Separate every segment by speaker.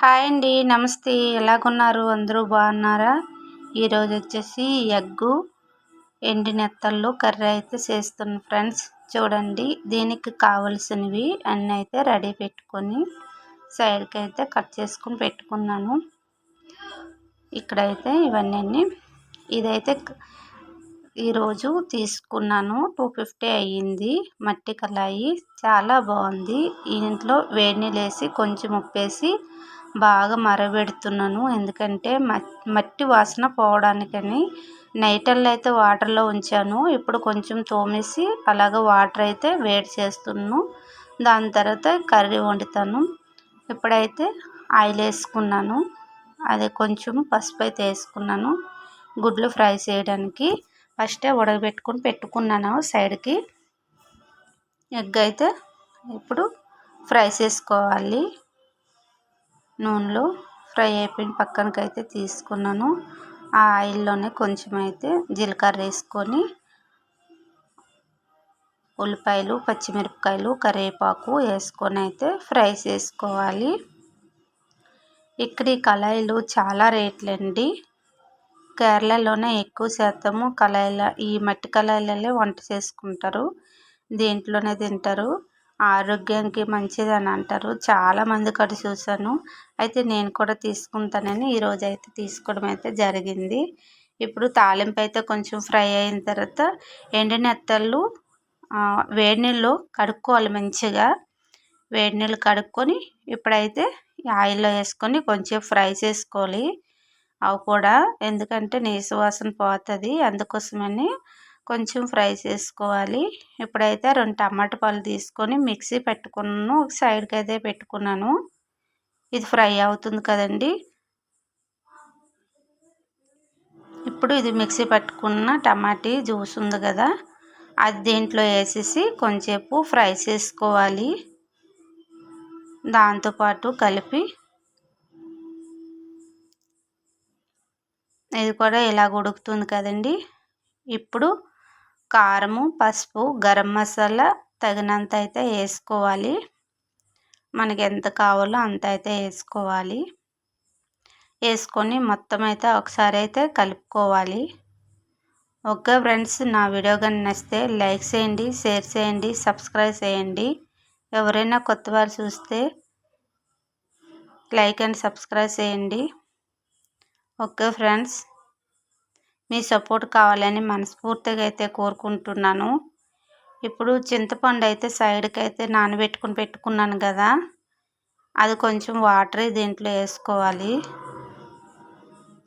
Speaker 1: Hi అండి నమస్తే. ఎలాగున్నారు? అందరూ బాగున్నారా? ఈరోజు వచ్చేసి ఎగ్గు ఎండి నెత్తళ్ళు కర్రీ అయితే చేస్తున్నాను ఫ్రెండ్స్. చూడండి దీనికి కావలసినవి అన్నీ అయితే రెడీ పెట్టుకొని సైడ్కి అయితే కట్ చేసుకొని పెట్టుకున్నాను. ఇక్కడైతే ఇవన్నీ ఇదైతే ఈరోజు తీసుకున్నాను. టూ ఫిఫ్టీ అయ్యింది. మట్టి కళాయి చాలా బాగుంది. ఇంట్లో వేడి నీళ్ళు వేసి కొంచెం ఉప్పేసి బాగా మరగబెడుతున్నాను ఎందుకంటే మట్టి వాసన పోవడానికని నైటల్లో అయితే వాటర్లో ఉంచాను. ఇప్పుడు కొంచెం తోమేసి అలాగ వాటర్ అయితే వేడి చేస్తున్నాను. దాని తర్వాత కర్రీ వండుతాను. ఇప్పుడైతే ఆయిల్ వేసుకున్నాను. అదే కొంచెం పసుపు అయితే వేసుకున్నాను. గుడ్లు ఫ్రై చేయడానికి. ఫస్టే ఉడకబెట్టుకొని పెట్టుకున్నాను సైడ్కి. ఎగ్ అయితే ఇప్పుడు ఫ్రై చేసుకోవాలి. నూనెలో ఫ్రై అయిపోయిన పక్కనకి అయితే తీసుకున్నాను. ఆ ఆయిల్లోనే కొంచెం అయితే జీలకర్ర వేసుకొని ఉల్లిపాయలు పచ్చిమిరపకాయలు కరివేపాకు వేసుకొని అయితే ఫ్రై చేసుకోవాలి. ఇక్కడ ఈ కళాయిలు చాలా రేట్లండి. కేరళలోనే ఎక్కువ శాతము కళాయిల ఈ మట్టి కళాయిలలో వంట చేసుకుంటారు. దీంట్లోనే తింటారు. ఆరోగ్యానికి మంచిదని అంటారు. చాలామంది కూడా చూశాను. అయితే నేను కూడా తీసుకుంటానని ఈరోజు అయితే తీసుకోవడం అయితే జరిగింది. ఇప్పుడు తాలింపు అయితే కొంచెం ఫ్రై అయిన తర్వాత ఎండినెత్తళ్ళు వేడి నీళ్ళు కడుక్కోవాలి మంచిగా. వేడి నీళ్ళు కడుక్కొని ఇప్పుడైతే ఆయిల్లో వేసుకొని కొంచెం ఫ్రై చేసుకోవాలి. అవి కూడా ఎందుకంటే నీసు వాసన పోతుంది. అందుకోసమని కొంచెం ఫ్రై చేసుకోవాలి. ఇప్పుడైతే రెండు టమాటా పళ్ళు తీసుకొని మిక్సీ పెట్టుకున్నాను ఒక సైడ్కి అయితే పెట్టుకున్నాను. ఇది ఫ్రై అవుతుంది కదండి. ఇప్పుడు ఇది మిక్సీ పట్టుకున్న టమాటీ జ్యూస్ ఉంది కదా అది దీంట్లో వేసేసి కొంచెంసేపు ఫ్రై చేసుకోవాలి. దాంతోపాటు కలిపి ఇది కూడా ఇలా ఉడుకుతుంది కదండి. ఇప్పుడు కారము పసుపు గరం మసాలా తగినంత అయితే వేసుకోవాలి. మనకి ఎంత కావాలో అంత అయితే వేసుకోవాలి. వేసుకొని మొత్తం అయితే ఒకసారి అయితే కలుపుకోవాలి. ఓకే ఫ్రెండ్స్ నా వీడియో కానీ నచ్చితే లైక్ చేయండి షేర్ చేయండి సబ్స్క్రైబ్ చేయండి. ఎవరైనా కొత్త వారు చూస్తే లైక్ అండ్ సబ్స్క్రైబ్ చేయండి. Okay friends. మీ సపోర్ట్ కావాలని మనస్ఫూర్తిగా అయితే కోరుకుంటున్నాను. ఇప్పుడు చింతపండు అయితే సైడ్కి అయితే నానబెట్టుకుని పెట్టుకున్నాను కదా అది కొంచెం వాటర్ దీంట్లో వేసుకోవాలి.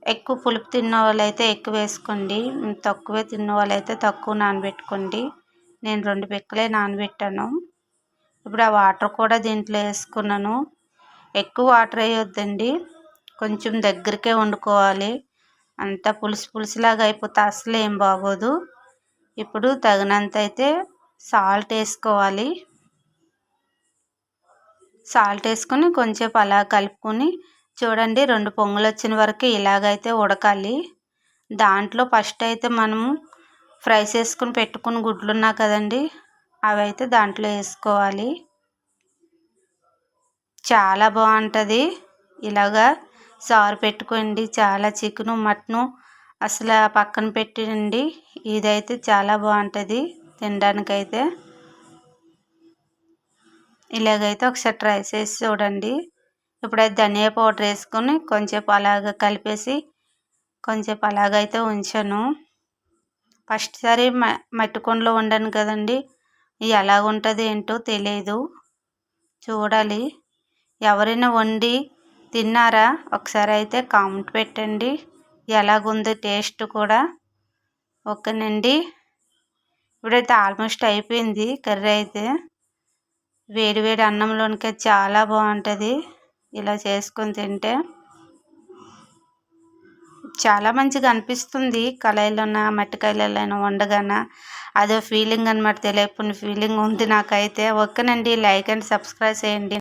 Speaker 1: ఎక్కువ పులుపు తిన్న వాళ్ళైతే ఎక్కువ వేసుకోండి తక్కువే తిన్న వాళ్ళైతే తక్కువ నానబెట్టుకోండి. నేను రెండు పిక్కలే నానబెట్టాను. ఇప్పుడు ఆ వాటర్ కూడా దీంట్లో వేసుకున్నాను. ఎక్కువ వాటర్ వేయొద్దండి కొంచెం దగ్గరికే వండుకోవాలి. అంతా పులుసు పులుసులాగా అయిపోతే అసలు ఏం బాగోదు. ఇప్పుడు తగినంత అయితే సాల్ట్ వేసుకోవాలి. సాల్ట్ వేసుకొని కొంచెంసేపు అలా కలుపుకొని చూడండి రెండు పొంగులు వచ్చిన వరకు ఇలాగైతే ఉడకాలి. దాంట్లో ఫస్ట్ అయితే మనము ఫ్రై చేసుకుని పెట్టుకుని గుడ్లు ఉన్నా కదండి అవి అయితే దాంట్లో వేసుకోవాలి. చాలా బాగుంటుంది. ఇలాగా సారు పెట్టుకోండి. చాలా చికెను మటను అసలు పక్కన పెట్టండి ఇదైతే చాలా బాగుంటుంది తినడానికైతే. ఇలాగైతే ఒకసారి ట్రై చేసి చూడండి. ఇప్పుడైతే ధనియా పౌడర్ వేసుకొని కొంచెం అలాగ కలిపేసి కొంచెం అలాగైతే ఉంచాను. ఫస్ట్ సారి మట్టి ఉండను వండాను కదండి. ఎలాగుంటుంది ఏంటో తెలియదు చూడాలి. ఎవరైనా వండి తిన్నారా? ఒకసారి అయితే కామెంట్ పెట్టండి. ఎలాగుంది టేస్ట్ కూడా? ఓకేనండి. ఇప్పుడైతే ఆల్మోస్ట్ అయిపోయింది కర్రీ అయితే. వేడి వేడి అన్నంలోనికి చాలా బాగుంటుంది. ఇలా చేసుకొని తింటే చాలా మంచిగా అనిపిస్తుంది. కళాయిలోన మట్టి కళాయిలోన వండగాన? అదో ఫీలింగ్ అనమాట తెలియకుండా ఫీలింగ్ ఉంది నాకైతే. ఓకేనండి లైక్ అండ్ సబ్స్క్రైబ్ చేయండి.